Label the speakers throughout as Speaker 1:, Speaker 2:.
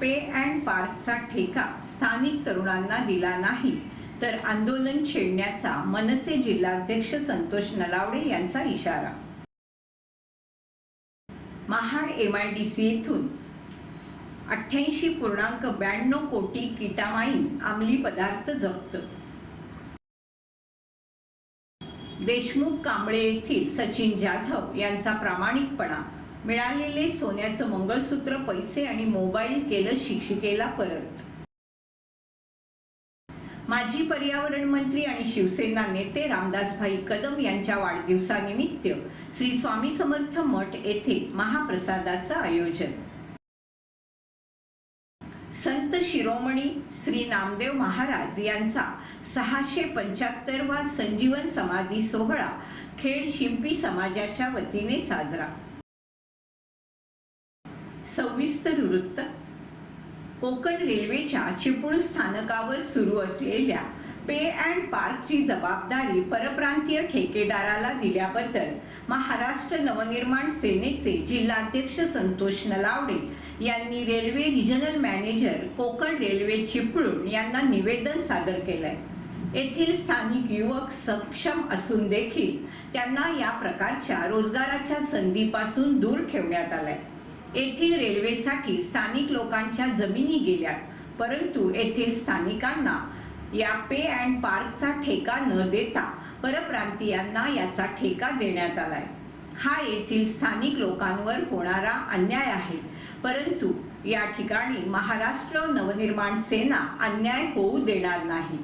Speaker 1: पे and पार्कचा ठेका स्थानिक तरुणांना दिला नाही. तर आंदोलन छेडण्याचा मनसे जिल्हाध्यक्ष संतोष नलावडे यांचा इशारा. Mahad M I D C येथून अठ्ठ्याऐंशी पूर्णांक ब्याण्णव कोटी किटामाईन अंमली पदार्थ जप्त. देशमुख कांबळे येथील सचिन जाधव यांचा प्रामाणिकपणा मिळालेले सोन्याचं मंगळसूत्र पैसे आणि मोबाईल केलं शिक्षिकेला परत. माजी पर्यावरण मंत्री आणि शिवसेना नेते रामदासभाई कदम यांच्या वाढदिवसानिमित्त श्री स्वामी समर्थ मठ येथे महाप्रसादाचं आयोजन. संत शिरोमणी श्री नामदेव महाराज यांचा सहाशे पंच्याहत्तरवा संजीवन समाधी सोहळा खेड शिंपी समाजाच्या वतीने साजरा. सविस्तर वृत्त. कोकण रेल्वेच्या चिपळूण स्थानकावर सुरू असलेल्या पे अँड पार्कची जबाबदारी परप्रांतीय ठेकेदाराला दिल्याबद्दल महाराष्ट्र नवनिर्माण सेनेचे जिल्हाध्यक्ष संतोष नलावडे यांनी railway regional manager Konkan railway Chiplun यांना निवेदन सादर केलंय. येथील स्थानिक युवक सक्षम असून देखील त्यांना या प्रकारच्या रोजगाराच्या संधीपासून दूर ठेवण्यात आलाय. येथील रेल्वेसाठी स्थानिक लोकांच्या जमिनी गेल्या परंतु येथील स्थानिकांना या पे अँड पार्कचा ठेका न देता परप्रांतीयांना याचा ठेका देण्यात आलाय. हा येथील स्थानिक लोकांवर होणारा अन्याय आहे परंतु या ठिकाणी महाराष्ट्र नवनिर्माण सेना अन्याय होऊ देणार नाही.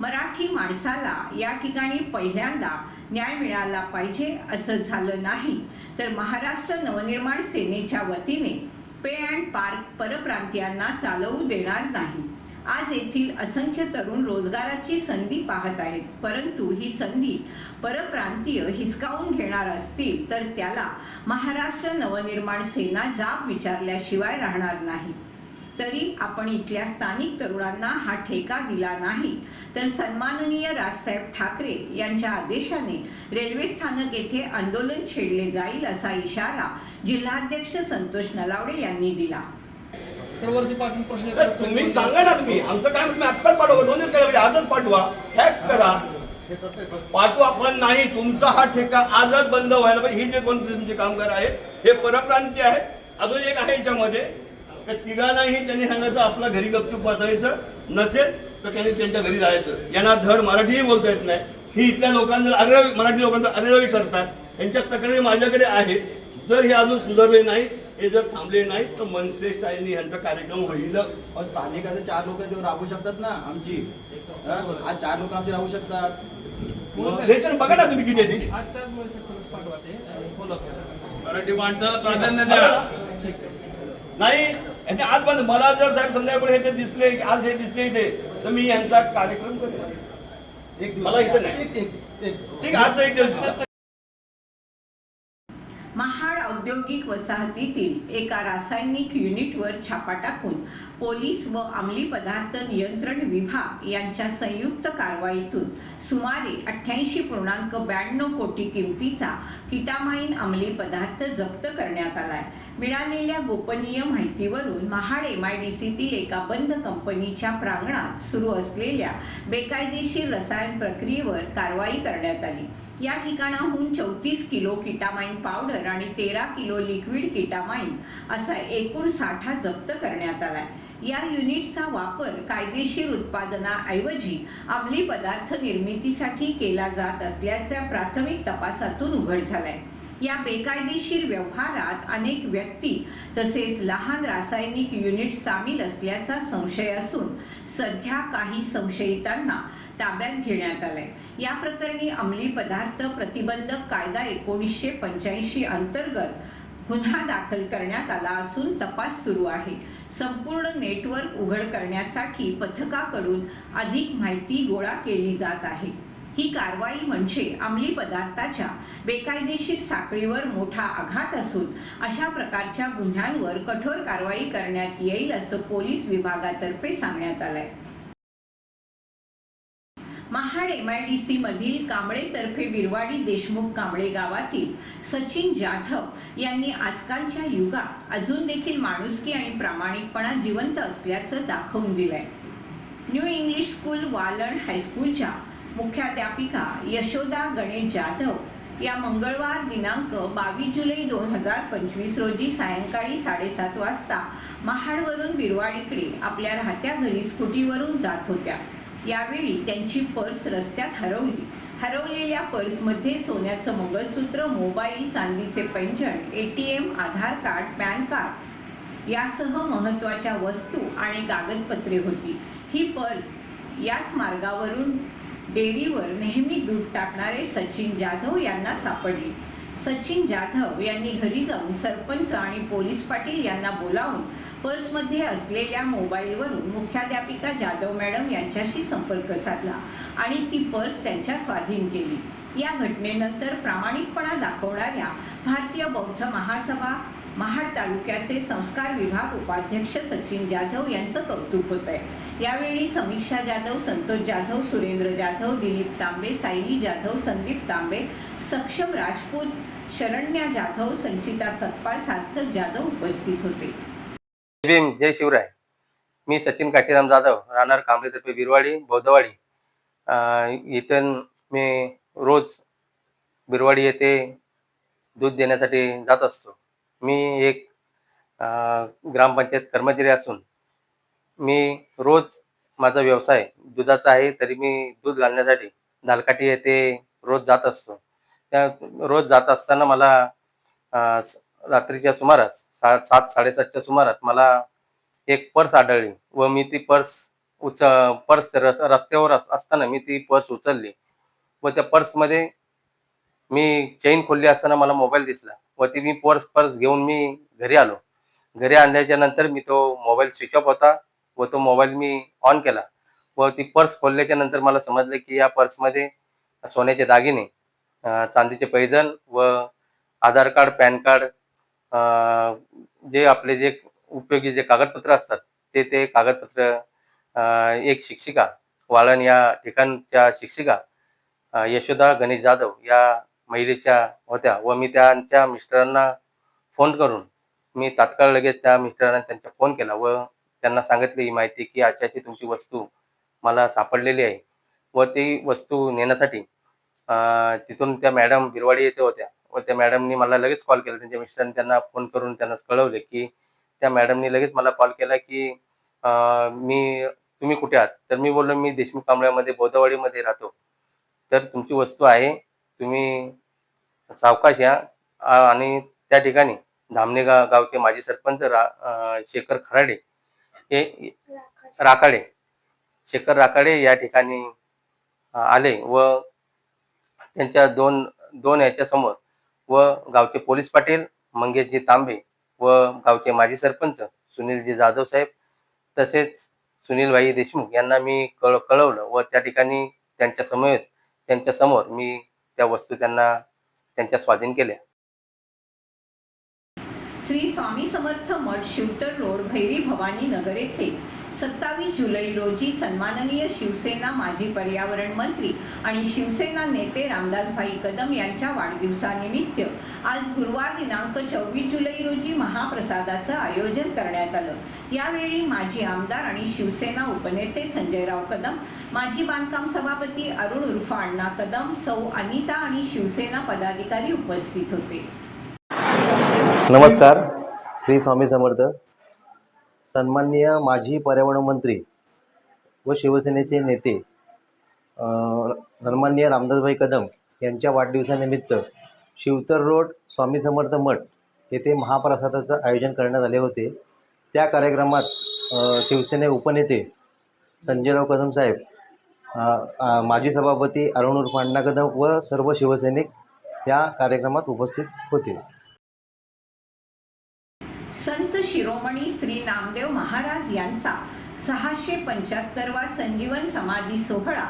Speaker 1: मराठी माणसाला या ठिकाणी पहिल्यांदा न्याय मिळाला पाहिजे असं झालं नाही तर महाराष्ट्र नवनिर्माण सेनेच्या वतीने पे अँड पार्क परप्रांतीयांना चालवू देणार नाही. आज येथील असंख्य तरुण रोजगाराची संधी पाहत आहेत. परंतु ही संधी परप्रांतीय हिसकावून घेणार असतील तर त्याला महाराष्ट्र नवनिर्माण सेना जाब विचारल्याशिवाय राहणार नाही. तरी आपण इथल्या स्थानिक तरुणांना हा ठेका दिला नाही. तर सन्माननीय राजसाहेब ठाकरे यांच्या आदेशाने रेल्वे स्थानक येथे आंदोलन छेडले जाईल असा इशारा जिल्हाध्यक्ष संतोष नलावडे यांनी दिला.
Speaker 2: तुम्ही सांगा ना तुम्ही. आमचं काय तुम्ही आत्ताच पाठवा. दोन दिवस केलं आजच पाठवा. फॅक्स करा. पाठवा पण नाही. तुमचा हा ठेका आजच बंद व्हायला पाहिजे. हे जे कोण तुमचे कामगार आहेत हे परप्रांतीय आहेत. अजून एक आहे याच्यामध्ये. तर तिघांनाही त्यांनी सांगायचं आपला घरी गपचूप बसायचं नसेल तर त्यांनी त्यांच्या घरी जायचं. यांना धड मराठीही बोलता येत नाही. ही इथल्या लोकांना अरेरावी मराठी लोकांचा अरेरावी करतात. यांच्या तक्रारी माझ्याकडे आहेत. जर हे अजून सुधारले नाही हे जर थांबले नाही तर मनसे स्टाईलनी ह्यांचा कार्यक्रम होईल.
Speaker 3: अहो, स्थानिक आता चार लोक तेव्हा राबू शकतात ना आमची? हा? आज चार लोक आमची राहू शकतात.
Speaker 2: बघा ना तुम्ही किती आहे ते.
Speaker 4: मराठी माणसाला प्राधान्य द्या.
Speaker 2: नाही यांचे आज पण मला जर साहेब संध्याकाळी हे ते दिसले आज हे दिसले इथे तर मी यांचा कार्यक्रम करेन
Speaker 3: एक
Speaker 2: मला इथं नाही. ठीक आहे, आजचा एक दिवस.
Speaker 1: महाड औद्योगिक वसाहतीतील एका रासायनिक युनिटवर छापा टाकून पोलीस व अंमली पदार्थ नियंत्रण विभाग यांच्या संयुक्त कारवाईतून सुमारे अठ्ठ्याऐंशी पूर्णांक ब्याण्णव कोटी किमतीचा किटामाईन अंमली पदार्थ जप्त करण्यात आलाय. मिळालेल्या गोपनीय माहितीवरून महाड एम आय डी सीतील एका बंद कंपनीच्या प्रांगणात सुरू असलेल्या बेकायदेशीर रसायन प्रक्रियेवर कारवाई करण्यात आली. या ठिकाणाहून चौतीस किलो किटामाईन पावडर आणि तेरा किलो लिक्विड किटामाईन असा एकूण साठा जप्त करण्यात आलाय. या युनिटचा वापर कायदेशीर उत्पादनाऐवजी अंमली पदार्थ निर्मितीसाठी केला जात असल्याच्या प्राथमिक तपासातून उघड झालाय. या बेकायदेशीर व्यवहारात अनेक व्यक्ती तसेच लहान रासायनिक युनिट सामील असल्याचा संशय असून सध्या काही संशयितांना ताब्यात घेण्यात आलंय. या प्रकरणी अंमली पदार्थ प्रतिबंधक कायदा एकोणीसशे पंच्याऐंशी अंतर्गत गुन्हा दाखल करण्यात आला असून तपास सुरू आहे. संपूर्ण नेटवर्क उघड करण्यासाठी पथकाकडून अधिक माहिती गोळा केली जात आहे. ही कारवाई म्हणजे अंमली पदार्थाच्या बेकायदेशीर साखळीवर मोठा आघात असून अशा प्रकारच्या गुन्ह्यांवर कठोर कारवाई करण्यात येईल असं पोलीस विभागातर्फे सांगण्यात आलंय. Mahad M I D C मधील कांबळेतर्फे बिरवाडी देशमुख कांबळे गावातील सचिन जाधव यांनी आजकालच्या युगात अजून देखील माणुसकी आणि प्रामाणिकपणा जिवंत असल्याचं दाखवून दिलंय. न्यू इंग्लिश स्कूल वालन हायस्कूलच्या मुख्याध्यापिका यशोदा गणेश जाधव या मंगळवार दिनांक बावीस जुलै दोन हजार पंचवीस रोजी सायंकाळी साडेसात वाजता महाडवरून बिरवाडीकडे आपल्या राहत्या घरी स्कूटीवरून जात होत्या. यावेळी त्यांची पर्स रस्त्यात हरवली. हरवलेल्या पर्समध्ये सोन्याचं मंगळसूत्र मोबाईल चांदीचे पैंजण A T M Aadhaar card PAN card यासह महत्त्वाच्या वस्तू आणि कागदपत्रे होती. ही पर्स याच मार्गावरून डेअरीवर नेहमी दूध टाकणारे सचिन जाधव यांना सापडली. सचिन जाधव यांनी घरी जाऊन सरपंच आणि पोलीस पाटील यांना बोलावून पर्समध्ये असलेल्या मोबाईलवरून मुख्याध्यापिका जाधव मॅडम यांच्याशी संपर्क साधला आणि ती पर्स त्यांच्या स्वाधीन केली. या घटनेनंतर प्रामाणिकपणा दाखवणाऱ्या भारतीय बौद्ध महासभा महाड तालुक्याचे संस्कार विभाग उपाध्यक्ष सचिन जाधव यांचं कौतुक होत आहे. यावेळी समीक्षा जाधव संतोष जाधव सुरेंद्र जाधव दिलीप तांबे सायली जाधव संदीप तांबे सक्षम राजपूत शरण्या जाधव संचिता सतपाळ सार्थक जाधव उपस्थित होते.
Speaker 5: भीम जय शिवराय. मी सचिन काशीराम जाधव राहणार कांबळेतर्फे बिरवाडी बौद्धवाडी. इथून मी रोज बिरवाडी येथे दूध देण्यासाठी जात असतो. मी एक ग्रामपंचायत कर्मचारी असून मी रोज माझा व्यवसाय दुधाचा आहे तरी मी दूध घालण्यासाठी दालकाठी येथे रोज जात असतो. त्या रोज जात असताना मला स- रात्रीच्या सुमारास सात सात साडेसातच्या सुमारास मला एक पर्स आढळली व मी ती पर्स उच पर्स रस रस्त्यावर अस- असताना मी ती पर्स उचलली व त्या पर्समध्ये मी चेन खोलली असताना मला मोबाईल दिसला व ती मी पर्स पर्स घेऊन मी घरी आलो. घरी आणल्याच्या नंतर मी तो मोबाईल स्विच ऑफ होता व तो मोबाईल मी ऑन केला व ती पर्स खोलल्याच्या नंतर मला समजलं की या पर्समध्ये सोन्याचे दागिने चांदीचे पैजण व आधार कार्ड पॅन कार्ड जे आपले जे उपयोगी जे कागदपत्र असतात ते ते कागदपत्र एक शिक्षिका वाळण या ठिकाणच्या शिक्षिका यशोदा गणेश जाधव या महिलेच्या होत्या व मी त्यांच्या मिस्टरांना फोन करून मी तात्काळ लगेच त्या मिस्टरांना त्यांचा फोन केला व त्यांना सांगितली ही माहिती की अशी अशी तुमची वस्तू मला सापडलेली आहे. व ती वस्तू नेण्यासाठी तिथून त्या मॅडम बिरवाडी येथे होत्या. व त्या मॅडमनी मला लगेच कॉल केला. त्यांच्या मिस्टरांनी त्यांना फोन करून त्यांना कळवले की त्या मॅडमनी लगेच मला कॉल केला की मी तुम्ही कुठे आहात? तर मी बोललो मी देशमुख कांबळ्यामध्ये बोधवाडीमध्ये राहतो. तर तुमची वस्तू आहे. तुम्ही सावकाश या. आणि त्या ठिकाणी धामणे गा गावचे माजी सरपंच रा शेखर खराडे. हे राखाडे. शेखर राखाडे या ठिकाणी आले व त्यांच्या दोन दोन याच्यासमोर व गावचे पोलीस पाटील मंगेशजी तांबे व गावचे माजी सरपंच सुनीलजी जाधव साहेब तसेच सुनीलभाई देशमुख यांना मी कळ कळवलं व त्या ठिकाणी त्यांच्या समवेत त्यांच्यासमोर मी त्या वस्तू त्यांना त्यांच्या स्वाधीन केल्या.
Speaker 1: श्री स्वामी समर्थ मठ शिवतर रोड भैरी भवानी नगर येथे सत्तावीस जुलै रोजी सन्माननीय शिवसेना माजी पर्यावरण मंत्री आणि शिवसेना नेते रामदासभाई कदम यांच्या वाढदिवसानिमित्त आज गुरुवार दिनांक चोवीस जुलै रोजी महाप्रसादाचं आयोजन करण्यात आलं. यावेळी माजी आमदार आणि शिवसेना उपनेते संजयराव कदम माजी बांधकाम सभापती अरुण उर्फ अण्णा कदम सौ अनिता आणि शिवसेना पदाधिकारी उपस्थित होते.
Speaker 6: नमस्कार श्री स्वामी समर्थ. सन्माननीय माजी पर्यावरण मंत्री व शिवसेनेचे नेते सन्माननीय रामदासभाई कदम यांच्या वाढदिवसानिमित्त शिवतर रोड स्वामी समर्थ मठ येथे महाप्रसादाचं आयोजन करण्यात आले होते. त्या कार्यक्रमात शिवसेने उपनेते संजयराव कदम साहेब माजी सभापती अरुण उर्फ अण्णा कदम व सर्व शिवसैनिक या कार्यक्रमात उपस्थित होते
Speaker 1: संत शिरोमणी श्री नामदेव महाराज यांचा सहाशे पंच्याहत्तरवा संजीवन समाधी सोहळा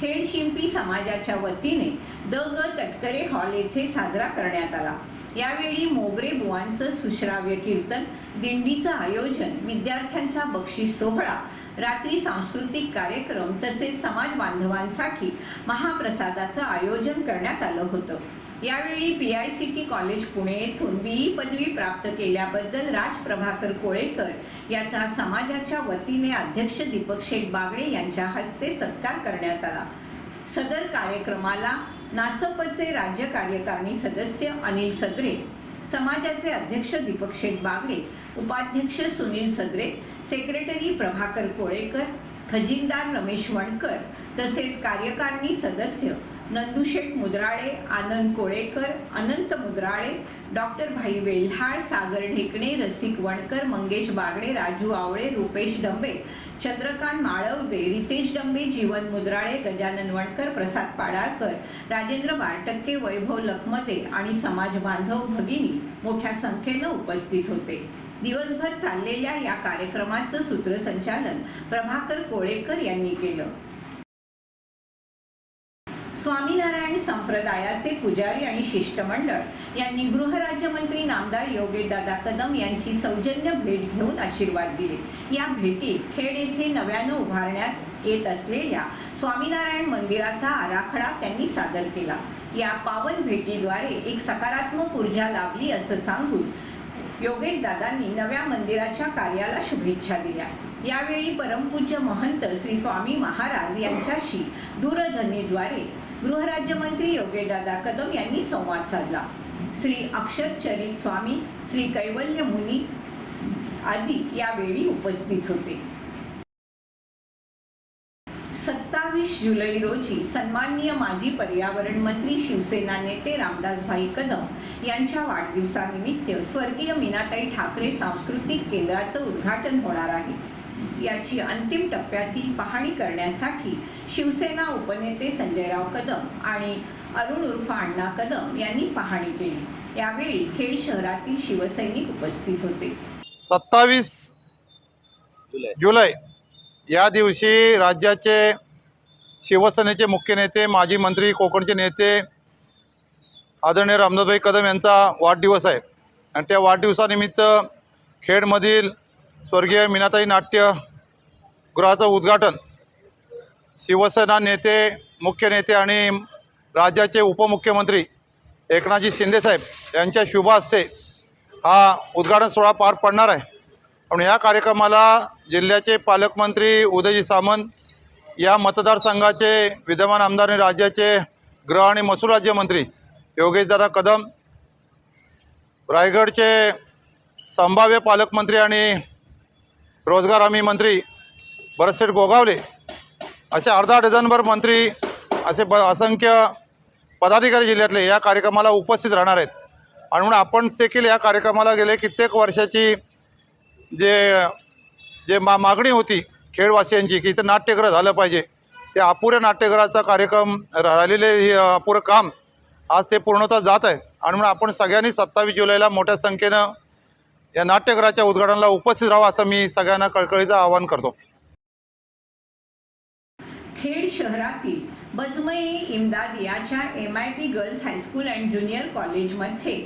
Speaker 1: खेड शिंपी समाजाच्या वतीने द ग तटकरे हॉल येथे साजरा करण्यात आला. यावेळी मोगरे बुवांचं सुश्राव्य कीर्तन दिंडीचं आयोजन विद्यार्थ्यांचा बक्षीस सोहळा रात्री सांस्कृतिक कार्यक्रम तसेच समाज बांधवांसाठी महाप्रसादाचं आयोजन करण्यात आलं होतं. यावेळी P I C T college Pune येथून बी ई पदवी प्राप्त केल्याबद्दल राज प्रभाकर कोळेकर याचा समाजाच्या वतीने अध्यक्ष दीपक शेठ बागडे यांच्या हस्ते सत्कार करण्यात आला. सदर कार्यक्रमाला नासपचे राज्य कार्यकारिणी सदस्य अनिल सदरे समाजाचे अध्यक्ष दीपक शेठ बागडे उपाध्यक्ष सुनील सदरे सेक्रेटरी प्रभाकर कोळेकर खजिनदार रमेश वणकर तसेच कार्यकारिणी सदस्य नंदुशेठ मुद्राळे आनंद कोळेकर अनंत मुद्राळे डॉक्टर भाई वेल्हाळ सागर ढेकणे रसिक वणकर मंगेश बागडे राजू आवळे रुपेश डंबे चंद्रकांत माळवदे रितेश डंबे जीवन मुद्राळे गजानन वणकर प्रसाद पाडाळकर राजेंद्र बारटक्के वैभव लखमते आणि समाज बांधव भगिनी मोठ्या संख्येनं उपस्थित होते. दिवसभर चाललेल्या या कार्यक्रमाचं सूत्रसंचालन प्रभाकर कोळेकर यांनी केलं. स्वामीनारायण संप्रदायाचे पुजारी आणि शिष्टमंडळ. यांनी गृहराज्यमंत्री नामदार योगेशदादा कदम यांची सौजन्य भेट घेऊन आशीर्वाद दिले. या भेटीत खेड येथे नव्यानं उभारण्यात येत असलेल्या स्वामीनारायण मंदिराचा आराखडा त्यांनी सादर केला. या पावन भेटीद्वारे एक सकारात्मक ऊर्जा लाभली असं सांगून योगेश दादांनी नव्या मंदिराच्या कार्याला शुभेच्छा दिल्या. यावेळी परमपूज्य महंत श्री स्वामी महाराज यांच्याशी दूरध्वनीद्वारे गृहराज्यमंत्री योगेशदादा कदम यांनी संवाद साधला. श्री अक्षरचरित स्वामी श्री कैवल्य मुनी आदी यावेळी उपस्थित होते. सत्तावीस जुलै रोजी सन्माननीय माजी पर्यावरण मंत्री शिवसेना नेते रामदासभाई कदम यांच्या वाढदिवसानिमित्त स्वर्गीय मीनाताई ठाकरे सांस्कृतिक केंद्राचं उद्घाटन होणार आहे. याची अंतिम टप्प्यातील पाहणी करण्यासाठी शिवसेना उपनेते संजयराव कदम आणि अरुण उर्फ अण्णा कदम यांनी पाहणी केली. यावेळी खेड शहरातील शिवसैनिक उपस्थित होते.
Speaker 7: सत्तावीस जुलै. या दिवशी राज्याचे शिवसेनेचे मुख्य नेते माजी मंत्री कोकणचे नेते आदरणीय रामदासभाई कदम यांचा वाढदिवस आहे. आणि त्या वाढदिवसानिमित्त खेडमधील स्वर्गीय मीनाताई नाट्य गृहाचं उद्घाटन. शिवसेना नेते मुख्य नेते आणि राज्याचे उपमुख्यमंत्री एकनाथजी शिंदेसाहेब यांच्या शुभ हस्ते हा उद्घाटन सोहळा पार पडणार आहे. पण या कार्यक्रमाला जिल्ह्याचे पालकमंत्री उदयजी सामंत या मतदारसंघाचे विद्यमान आमदार आणि राज्याचे गृह आणि महसूल राज्यमंत्री योगेशदादा कदम रायगडचे संभाव्य पालकमंत्री आणि रोजगार हमी मंत्री भरतशेठ गोगावले असे अर्धा डझनभर मंत्री असे ब असंख्य पदाधिकारी जिल्ह्यातले या कार्यक्रमाला उपस्थित राहणार आहेत. आणि म्हणून आपण देखील या कार्यक्रमाला गेले कित्येक वर्षाची जे जे मा मागणी होती खेळवासियांची की इथं नाट्यगृह झालं पाहिजे. ते अपुऱ्या नाट्यगृहाचा कार्यक्रम राहिलेले हे अपुरं काम आज ते पूर्णतः जात आहे. आणि म्हणून आपण सगळ्यांनी सत्तावीस जुलैला मोठ्या संख्येनं या नाट्यगृहाच्या उद्घाटनाला उपस्थित राहावं असं मी सगळ्यांना कळकळीचं आवाहन करतो.
Speaker 1: खेड शहरातील बजमई इमदाद याच्या M I P girls high school and junior कॉलेजमध्ये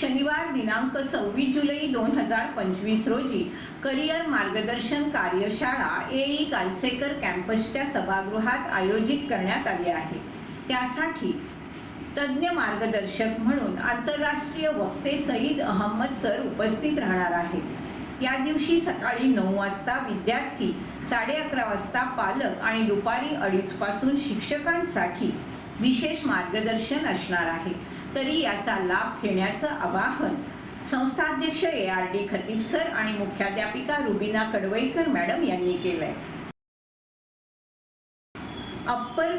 Speaker 1: शनिवार दिनांक सव्वीस जुलै दोन हजार पंचवीस रोजी करिअर मार्गदर्शन कार्यशाळा ए ई कालसेकर कॅम्पसच्या सभागृहात आयोजित करण्यात आली आहे. त्यासाठी तज्ज्ञ मार्गदर्शक म्हणून आंतरराष्ट्रीय वक्ते सईद अहमद सर उपस्थित राहणार आहेत. या दिवशी सकाळी नऊ वाजता विद्यार्थी साडे अकरा वाजता पालक आणि दुपारी अडीचपासून शिक्षकांसाठी विशेष मार्गदर्शन असणार आहे. तरी याचा लाभ घेण्याचं आवाहन संस्थाध्यक्ष A R D Khatib sir आणि मुख्याध्यापिका रुबिना कडवईकर मॅडम यांनी केलं आहे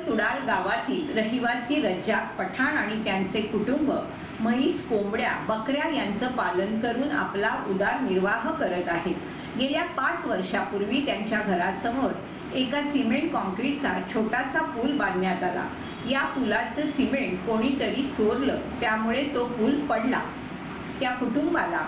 Speaker 1: तुडाळ गावातील रहिवासी रज्जाक पठाण आणि त्यांचे कुटुंब म्हैस कोंबड्या बकऱ्या यांचं पालन करून आपला उदारनिर्वाह करत आहेत. गेल्या पाच वर्षापूर्वी त्यांच्या घरासमोर एका सिमेंट कॉन्क्रीटचा छोटासा पूल बांधण्यात आला. या पुलाचं सिमेंट कोणीतरी चोरलं त्यामुळे तो पूल पडला. त्या कुटुंबाला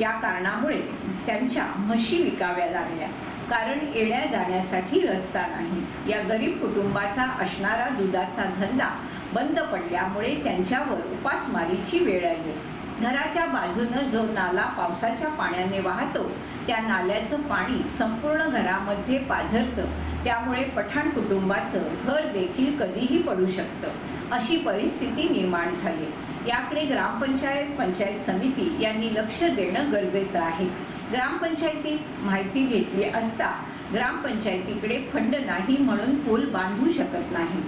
Speaker 1: या कारणामुळे त्यांच्या म्हशी विकाव्या लागल्या. कारण येण्या जाण्यासाठी रस्ता नाही. या गरीब कुटुंबाचा असणारा दुधाचा धंदा बंद पडल्यामुळे त्यांच्यावर उपासमारीची वेळ आली. घराच्या बाजूनं जो नाला पावसाच्या पाण्याने वाहतो त्या नाल्याचं पाणी संपूर्ण घरामध्ये पाझरतं. त्यामुळे पठाण कुटुंबाचं घर देखील कधीही पडू शकतं. अशी परिस्थिती निर्माण झाली. याकडे ग्रामपंचायत पंचायत समिती यांनी लक्ष देणं गरजेचं आहे. ग्रामपंचायतीत माहिती घेतली असता ग्रामपंचायतीकडे फंड नाही म्हणून पूल बांधू शकत नाही.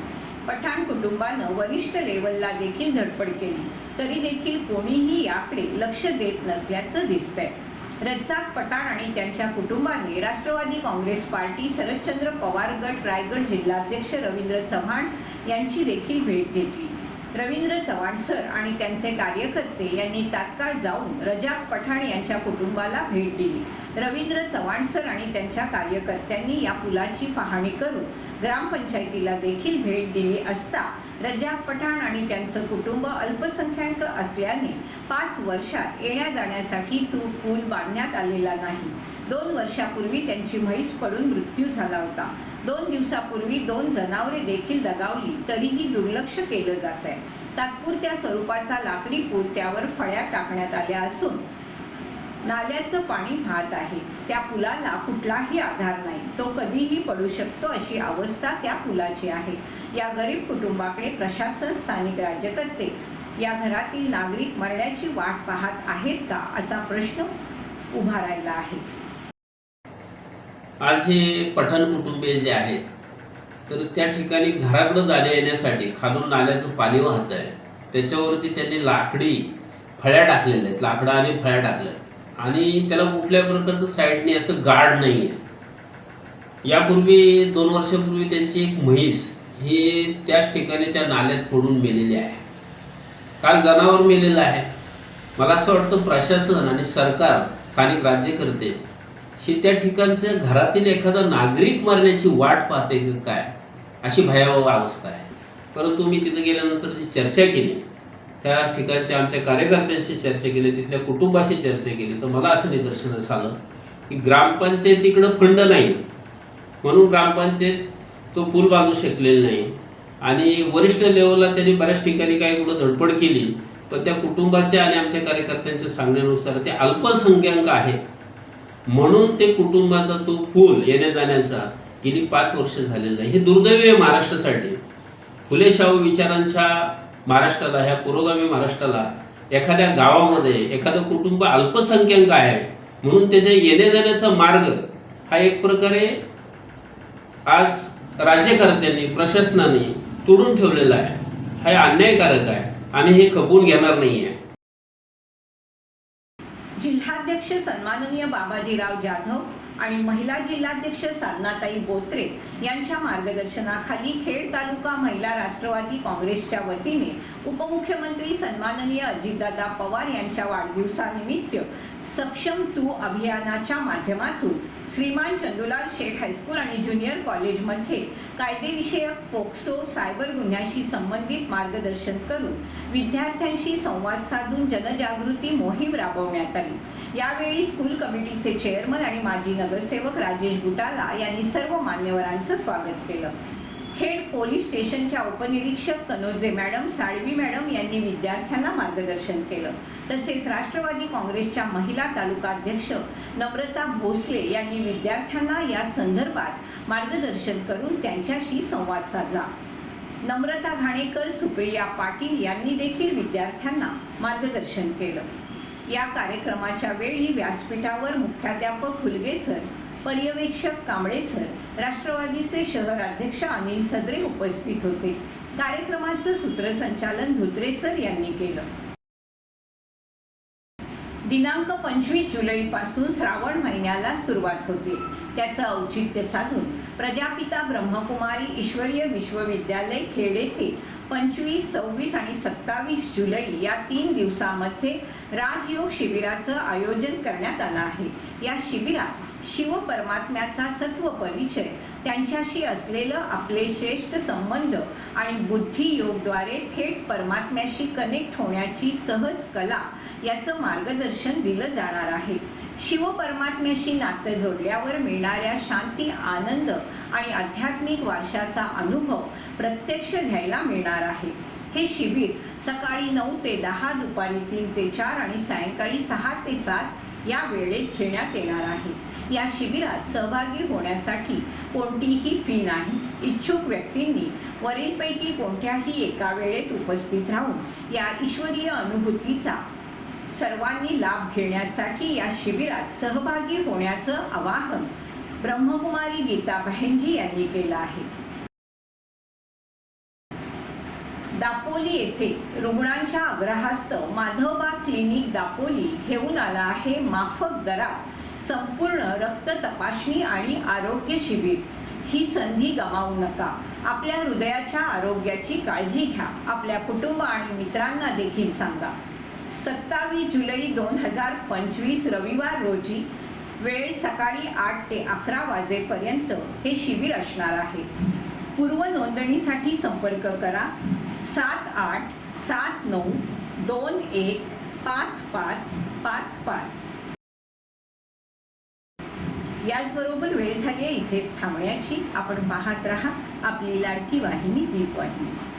Speaker 1: पठाण कुटुंबानं वरिष्ठ लेवलला देखील धडपड केली. तरी देखील कोणीही याकडे लक्ष देत नसल्याचं दिसतंय. रज्जाक पठाण आणि त्यांच्या कुटुंबाने राष्ट्रवादी काँग्रेस पार्टी शरदचंद्र पवार गट रायगड जिल्हाध्यक्ष रवींद्र चव्हाण यांची देखील भेट घेतली. रवींद्र चव्हाण सर आणि त्यांचे कार्यकर्ते यांनी तात्काळ जाऊन रजाक पठाण यांच्या कुटुंबाला भेट दिली. रवींद्र चव्हाण सर आणि त्यांच्या कार्यकर्त्यांनी या पुलाची पाहणी करून ग्रामपंचायतीला देखील भेट दिली असता रजाक पठाण आणि त्यांचं कुटुंब अल्पसंख्याक असल्याने पाच वर्षात येण्या जाण्यासाठी तू पूल बांधण्यात आलेला नाही. दोन वर्षापूर्वी त्यांची म्हैस पडून मृत्यू झाला होता. दोन दिवसापूर्वी दोन जनावरे देखील दगावली तरीही दुर्लक्ष केलं जात आहे. तात्पुरत्या स्वरूपाचा लाकडी पूल त्यावर फळ्या टाकण्यात आल्या असून नाल्याचं पाणी वाहत आहे. त्या पुलाला कुठलाही आधार नाही. तो कधीही पडू शकतो अशी अवस्था त्या पुलाची आहे. या गरीब कुटुंबाकडे प्रशासन स्थानिक राज्यकर्ते या घरातील नागरिक मरण्याची वाट पाहत आहेत का असा प्रश्न उभा राहिला आहे.
Speaker 8: आज हे पठाण कुटुंबीय जे आहेत तर त्या ठिकाणी घराकडं जाण्या येण्यासाठी खालून नाल्याचं पाणी वाहत आहे. त्याच्यावरती त्यांनी लाकडी फळ्या टाकलेल्या आहेत लाकडं आणि फळ्या टाकल्या आहेत आणि त्याला कुठल्या प्रकारचं साईडने असं गार्ड नाही आहे यापूर्वी दोन वर्षापूर्वी त्यांची एक म्हैस ही त्याच ठिकाणी त्या नाल्यात पडून मेलेली आहे. काल जनावर मेलेलं आहे. मला असं वाटतं प्रशासन आणि सरकार स्थानिक राज्यकर्ते ही त्या ठिकाणचं घरातील एखादा नागरिक मरण्याची वाट पाहते का काय? अशी भयावह अवस्था आहे. परंतु मी तिथं गेल्यानंतर जी चर्चा केली. त्या ठिकाणच्या आमच्या कार्यकर्त्यांशी चर्चा केली तिथल्या कुटुंबाशी चर्चा केली. तर मला असं निदर्शनास आलं की ग्रामपंचायतीकडं फंड नाही. म्हणून ग्रामपंचायत तो पूल बांधू शकलेला नाही. आणि वरिष्ठ लेवलला त्यांनी बऱ्याच ठिकाणी काही कुठं धडपड केली. पण त्या कुटुंबाच्या आणि आमच्या कार्यकर्त्यांच्या सांगण्यानुसार ते अल्पसंख्याक आहेत. म्हणून ते कुटुंबाचा तो पूल येण्या जाण्याचा गेली पाच वर्ष झालेला आहे हे दुर्दैवी आहे महाराष्ट्रासाठी. फुले शाहू विचारांच्या महाराष्ट्राला ह्या पुरोगामी महाराष्ट्राला एखाद्या गावामध्ये एखादं कुटुंब अल्पसंख्याक आहे म्हणून त्याच्या येण्या जाण्याचा मार्ग हा एक प्रकारे आज राज्यकर्त्यांनी प्रशासनाने तोडून ठेवलेला आहे. हा अन्यायकारक आहे आम्ही हे खपवून घेणार नाही आहे
Speaker 1: अध्यक्ष सन्माननीय बाबाजीराव जाधव आणि महिला जिल्हाध्यक्ष साधनाताई बोत्रे यांच्या मार्गदर्शनाखाली खेड तालुका महिला राष्ट्रवादी काँग्रेसच्या वतीने उपमुख्यमंत्री सन्माननीय अजितदादा पवार यांच्या वाढदिवसानिमित्त सक्षम तू अभियानाच्या माध्यमातून श्रीमान चंदुलाल शेठ हायस्कूल आणि ज्युनियर कॉलेजमध्ये कायदेविषयक पोक्सो सायबर गुन्ह्याशी संबंधित मार्गदर्शन करून विद्यार्थ्यांशी संवाद साधून जनजागृती मोहीम राबवण्यात आली. यावेळी स्कूल कमिटीचे चेअरमन आणि माजी नगरसेवक राजेश गुटाला यांनी सर्व मान्यवरांचं स्वागत केलं. खेड पोलीस स्टेशनच्या उपनिरीक्षक कनोजे मॅडम साळवी मॅडम यांनी विद्यार्थ्यांना मार्गदर्शन केलं. तसेच राष्ट्रवादी काँग्रेसच्या महिला तालुकाध्यक्ष नम्रता भोसले यांनी विद्यार्थ्यांना या संदर्भात मार्गदर्शन करून त्यांच्याशी संवाद साधला. नम्रता घाणेकर सुप्रिया पाटील यांनी देखील विद्यार्थ्यांना मार्गदर्शन केलं. या कार्यक्रमाच्या वेळी व्यासपीठावर मुख्याध्यापक हुलगे सर पर्यवेक्षक कांबळे सर राष्ट्रवादीचे शहर अध्यक्ष अनिल सदरे उपस्थित होते. कार्यक्रमाचं सूत्रसंचालन धुत्रे सर यांनी केलं. दिनांक पंचवीस जुलैपासून श्रावण महिन्याला सुरुवात होते. त्याचं औचित्य साधून प्रजापिता ब्रह्मकुमारी ईश्वरीय विश्वविद्यालय खेड येथे पंचवीस सव्वीस आणि सत्तावीस जुलै या तीन दिवसामध्ये राजयोग शिबिराचं आयोजन करण्यात आलं आहे. या शिबिरात शिव परमात्म्याचा सत्व परिचय त्यांच्याशी असलेलं आपले श्रेष्ठ संबंध आणि बुद्धियोगद्वारे थेट परमात्म्याशी कनेक्ट होण्याची सहज कला याचं मार्गदर्शन दिलं जाणार आहे. शिव परमात्म्याशी नातं जोडल्यावर मिळणाऱ्या शांती आनंद आणि आध्यात्मिक वारशाचा अनुभव प्रत्यक्ष घ्यायला मिळणार आहे. हे शिबिर सकाळी नऊ ते दहा दुपारी तीन ते चार आणि सायंकाळी सहा ते सात या वेळेत घेण्यात येणार आहे. या शिबिरात सहभागी होण्यासाठी कोणतीही फी नाही. इच्छुक व्यक्तींनी वरीलपैकी कोणत्याही एका वेळेत उपस्थित राहून या ईश्वरीय अनुभूतीचा सर्वांनी लाभ घेण्यासाठी या शिबिरात सहभागी होण्याचं आवाहन ब्रह्मकुमारी गीता बहेनजी यांनी केलं आहे. दापोली येथे रुग्णांच्या आग्रहास्तव माधवबा क्लिनिक दापोली घेऊन आला आहे माफक दरात संपूर्ण रक्त तपासणी आणि आरोग्य शिबिर. ही संधी गमावू नका. आपल्या हृदयाच्या आरोग्याची काळजी घ्या. आपल्या कुटुंब आणि मित्रांना देखील सांगा. सत्तावीस जुलै दोन हजार पंचवीस रविवार रोजी वेळ सकाळी आठ ते अकरा वाजेपर्यंत हे शिबिर असणार आहे. पूर्व नोंदणीसाठी संपर्क करा. सात आठ सात नऊ दोन एक पाच पाच पाच पाच. याचबरोबर वेळ झाली आहे इथेच थांबण्याची. आपण पाहत राहा आपली लाडकी वाहिनी दीपवाहिनी.